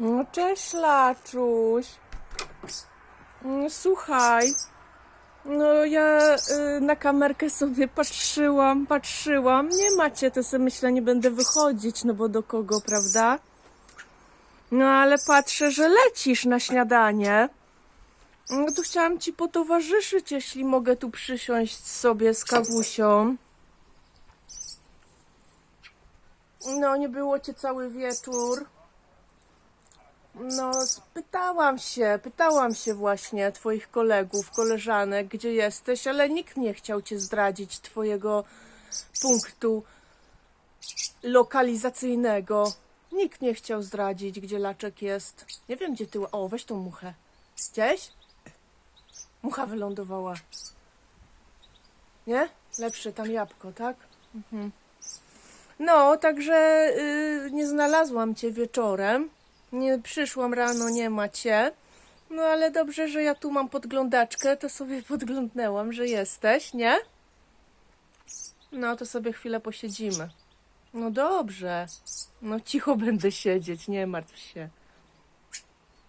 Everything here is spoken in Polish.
No cześć, Laczuś. No, Słuchaj, no ja y, na kamerkę sobie patrzyłam, patrzyłam. Nie macie, to sobie myślę, nie będę wychodzić, no bo do kogo, prawda? No ale patrzę, że lecisz na śniadanie. No to chciałam ci potowarzyszyć, jeśli mogę tu przysiąść sobie z kawusią. No, nie było cię cały wieczór. No, spytałam się, pytałam się właśnie twoich kolegów, koleżanek, gdzie jesteś, ale nikt nie chciał cię zdradzić twojego punktu lokalizacyjnego. Nikt nie chciał zdradzić, gdzie Laczek jest. Nie wiem, gdzie ty... O, weź tą muchę. Gdzieś? Mucha wylądowała. Nie? Lepsze tam jabłko, tak? Mhm. No, także y, nie znalazłam cię wieczorem. Nie przyszłam rano, nie ma cię. No ale dobrze, że ja tu mam podglądaczkę, to sobie podglądnęłam, że jesteś, nie? No to sobie chwilę posiedzimy. No dobrze. No cicho będę siedzieć, nie martw się.